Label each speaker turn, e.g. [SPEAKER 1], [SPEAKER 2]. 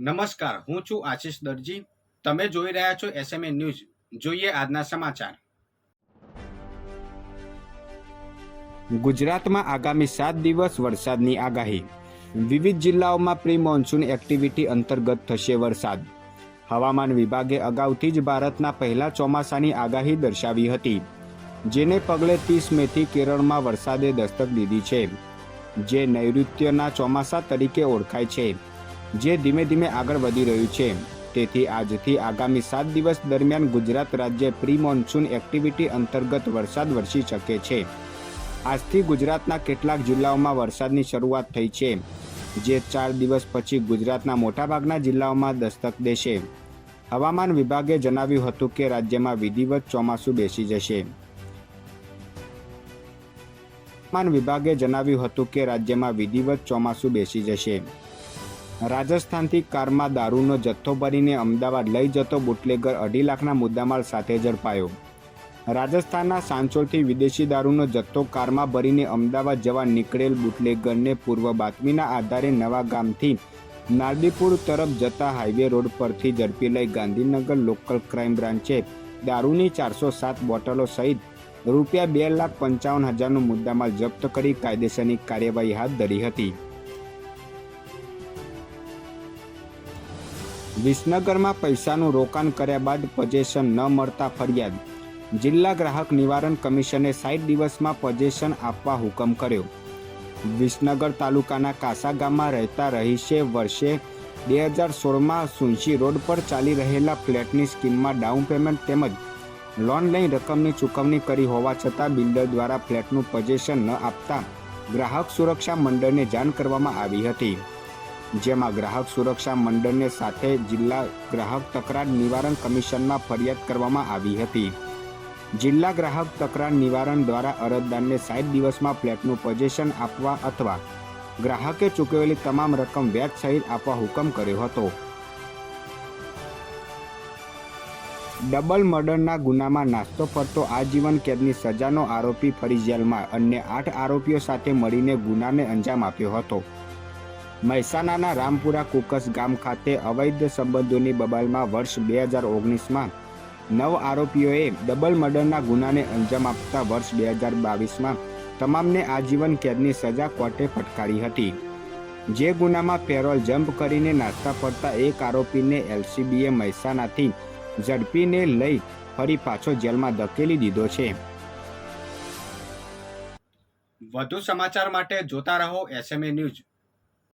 [SPEAKER 1] નમસ્કાર, હું છું આશીષ દરજી. તમે જોઈ રહ્યા છો એસએમએ ન્યૂઝ જોઈએ આજના સમાચાર. ગુજરાતમાં આગામી સાત દિવસ વરસાદની આગાહી. વિવિધ જિલ્લાઓમાં પ્રી મોન્સૂન એક્ટિવિટી અંતર્ગત થશે વરસાદ. હવામાન વિભાગે અગાઉથી જ ભારતના પહેલા ચોમાસાની આગાહી દર્શાવી હતી, જેને પગલે ત્રીસ મેથી કેરળમાં વરસાદે દસ્તક દીધી છે, જે નૈઋત્યના ચોમાસા તરીકે ઓળખાય છે. જે ધીમે ધીમે આગળ વધી રહ્યું છે. તેથી આજથી આગામી સાત દિવસ દરમિયાન ગુજરાત રાજ્ય પ્રી મોન્સૂન એક્ટિવિટી અંતર્ગત વરસાદ વરસી શકે છે. આજથી ગુજરાતના કેટલાક જિલ્લાઓમાં વરસાદની શરૂઆત થઈ છે, જે ચાર દિવસ પછી ગુજરાતના મોટાભાગના જિલ્લાઓમાં દસ્તક દેશે. હવામાન વિભાગે જણાવ્યું હતું કે રાજ્યમાં વિધિવત ચોમાસું બેસી જશે. હવામાન વિભાગે જણાવ્યું હતું કે રાજ્યમાં વિધિવત ચોમાસું બેસી જશે. રાજસ્થાનથી કારમાં દારૂનો જથ્થો ભરીને અમદાવાદ લઈ જતો બુટલેગર અઢી લાખના મુદ્દામાલ સાથે ઝડપાયો. રાજસ્થાનના સાંચોરથી વિદેશી દારૂનો જથ્થો કારમાં ભરીને અમદાવાદ જવા નીકળેલ બુટલેગરને પૂર્વ બાતમીના આધારે નવા ગામથી નારદીપુર તરફ જતા હાઈવે રોડ પરથી ઝડપી લઈ ગાંધીનગર લોકલ ક્રાઇમ બ્રાન્ચે દારૂની ચારસો સાત બોટલો સહિત રૂપિયા બે લાખ પંચાવન હજારનો મુદ્દામાલ જપ્ત કરી કાયદેસરની કાર્યવાહી હાથ ધરી હતી. વિસનગરમાં પૈસાનું રોકાણ કર્યા બાદ પોઝેશન ન મળતા ફરિયાદ. જિલ્લા ગ્રાહક નિવારણ કમિશને સાઠ દિવસમાં પોઝેશન આપવા હુકમ કર્યો. વિસનગર તાલુકાના કાસા ગામમાં રહેતા રહીશે વર્ષે બે હજાર સોળમાં સુંશી રોડ પર ચાલી રહેલા ફ્લેટની સ્કીમમાં ડાઉન પેમેન્ટ તેમજ લોન લઈ રકમની ચૂકવણી કરી હોવા છતાં બિલ્ડર દ્વારા ફ્લેટનું પોઝેશન ન આપતા ગ્રાહક સુરક્ષા મંડળને જાણ કરવામાં આવી હતી. જેમાં ગ્રાહક સુરક્ષા મંડળને સાથે જિલ્લા ગ્રાહક તકરાર નિવારણ કમિશનમાં ફરિયાદ કરવામાં આવી હતી. જિલ્લા ગ્રાહક તકરાર નિવારણ દ્વારા અરજદારને સાઠ દિવસમાં ફ્લેટનું પોઝેશન આપવા અથવા ગ્રાહકે ચૂકવેલી તમામ રકમ વ્યાજ સહિત આપવા હુકમ કર્યો હતો. ડબલ મર્ડરના ગુનામાં નાસ્તો ફરતો આજીવન કેદની સજાનો આરોપી ફરી જેલમાં, અન્ય આઠ આરોપીઓ સાથે મળીને ગુનાને અંજામ આપ્યો હતો. મહેસાણાના રામપુરા કુકસ ગામ ખાતે અવૈધ સંબંધોની બબાલમાં વર્ષ બે હજાર ઓગણીસમાં નવ આરોપીઓએ ડબલ મર્ડરના ગુનાને અંજામ આપતા વર્ષ બે હજાર બાવીસમાં તમામને આજીવન કેદની સજા કોર્ટે ફટકારી હતી. જે ગુનામાં પેરોલ જમ્પ કરીને નાસ્તા ફરતા એક આરોપીને એલસીબીએ મહેસાણાથી ઝડપીને લઈ ફરી પાછો જેલમાં ધકેલી દીધો છે. વધુ સમાચાર માટે જોતા રહો એસએમએ ન્યૂઝ.